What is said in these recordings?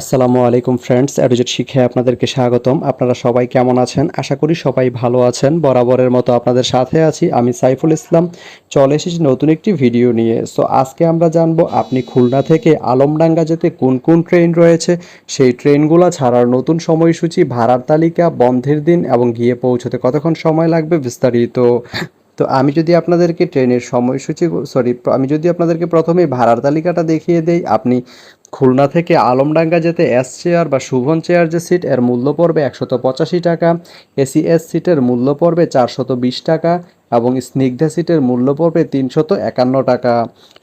আসসালামু আলাইকুম ফ্রেন্ডস, অ্যাডোজেট শিখে আপনাদেরকে স্বাগতম। আপনারা সবাই কেমন আছেন? আশা করি সবাই ভালো আছেন। বরাবরের মতো আপনাদের সাথে আছি আমি সাইফুল ইসলাম। চলে এসেছি নতুন একটি ভিডিও নিয়ে। সো আজকে আমরা জানব আপনি খুলনা থেকে আলমডাঙ্গা যেতে কোন কোন ট্রেন রয়েছে? সেই ট্রেনগুলো ছাড়ার নতুন সময়সূচি, ভাড়ার তালিকা, বন্ধের দিন এবং গিয়ে পৌঁছতে কতক্ষণ সময় লাগবে বিস্তারিত। তো আমি যদি আপনাদেরকে ট্রেনের সময়সূচি সরি আমি যদি আপনাদেরকে প্রথমে ভাড়ার তালিকাটা দেখিয়ে দেই, আপনি খুলনা থেকে আলমডাঙ্গা যেতে এস চেয়ার বা শুভন চেয়ার যে সিট এর মূল্য পড়বে একশত পঁচাশি টাকা। এসি এস সিটের মূল্য পড়বে চারশত বিশ টাকা এবং স্নিগ্ধা সিটের মূল্য পড়বে তিনশত একান্ন টাকা।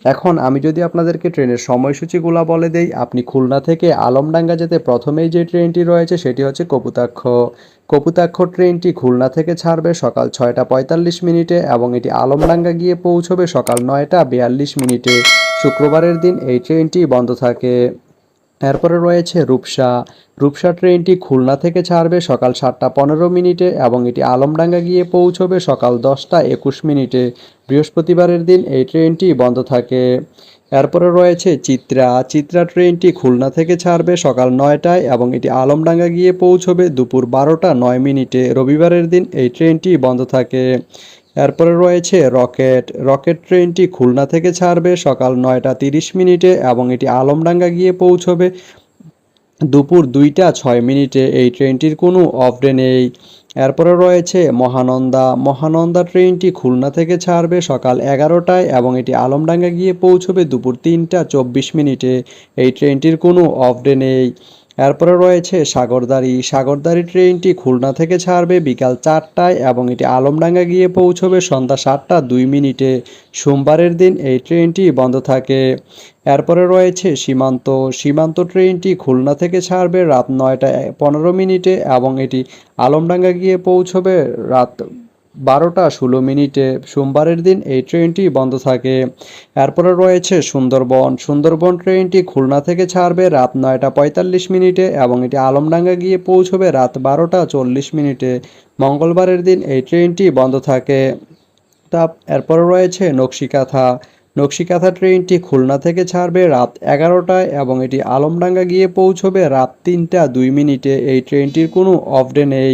এখন আমি যদি আপনাদেরকে ট্রেনের সময়সূচিগুলো বলে দেই, আপনি খুলনা থেকে আলমডাঙ্গা যেতে প্রথমেই যে ট্রেনটি রয়েছে সেটি হচ্ছে কপুতাক্ষ। কপুতাক্ষ ট্রেনটি খুলনা থেকে ছাড়বে সকাল ছয়টা পঁয়তাল্লিশ মিনিটে এবং এটি আলমডাঙ্গা গিয়ে পৌঁছবে সকাল নয়টা বিয়াল্লিশ মিনিটে। শুক্রবারের দিন এই ট্রেনটি বন্ধ থাকে। এরপরে রয়েছে রূপসা। রূপসা ট্রেনটি খুলনা থেকে ছাড়বে সকাল সাতটা পনেরো মিনিটে এবং এটি আলমডাঙ্গা গিয়ে পৌঁছবে সকাল দশটা একুশ মিনিটে। বৃহস্পতিবারের দিন এই ট্রেনটি বন্ধ থাকে। এরপরে রয়েছে চিত্রা। চিত্রা ট্রেনটি খুলনা থেকে ছাড়বে সকাল নয়টায় এবং এটি আলমডাঙ্গা গিয়ে পৌঁছবে দুপুর বারোটা নয় মিনিটে। রবিবারের দিন এই ট্রেনটি বন্ধ থাকে। এরপরে রয়েছে রকেট। রকেট ট্রেনটি খুলনা থেকে ছাড়বে সকাল নয়টা তিরিশ মিনিটে এবং এটি আলমডাঙ্গা গিয়ে পৌঁছবে দুপুর দুইটা ছয় মিনিটে। এই ট্রেনটির কোনো অফ ডে নেই। এরপরে রয়েছে মহানন্দা। মহানন্দা ট্রেনটি খুলনা থেকে ছাড়বে সকাল এগারোটায় এবং এটি আলমডাঙ্গা গিয়ে পৌঁছবে দুপুর তিনটা চব্বিশ মিনিটে। এই ট্রেনটির কোনো অফ ডে নেই। এরপরে রয়েছে সাগরদাড়ি। সাগরদাড়ি ট্রেনটি খুলনা থেকে ছাড়বে বিকাল চারটায় এবং এটি আলমডাঙ্গা গিয়ে পৌঁছবে সন্ধ্যা সাতটা দুই মিনিটে। সোমবারের দিন এই ট্রেনটি বন্ধ থাকে। এরপরে রয়েছে সীমান্ত। সীমান্ত ট্রেনটি খুলনা থেকে ছাড়বে রাত নয়টা পনেরো মিনিটে এবং এটি আলমডাঙ্গা গিয়ে পৌঁছবে রাত বারোটা ষোলো মিনিটে সোমবারের দিন এই ট্রেনটি বন্ধ থাকে। এরপরে রয়েছে সুন্দরবন। সুন্দরবন ট্রেনটি খুলনা থেকে ছাড়বে রাত নয়টা পঁয়তাল্লিশ মিনিটে এবং এটি আলমডাঙ্গা গিয়ে পৌঁছবে রাত বারোটা চল্লিশ মিনিটে। মঙ্গলবারের দিন এই ট্রেনটি বন্ধ থাকে। তা এরপরে রয়েছে নকশিকাথা। নকশিকাথা ট্রেনটি খুলনা থেকে ছাড়বে রাত এগারোটায় এবং এটি আলমডাঙ্গা গিয়ে পৌঁছবে রাত তিনটা দুই মিনিটে। এই ট্রেনটির কোনো অফ ডে নেই।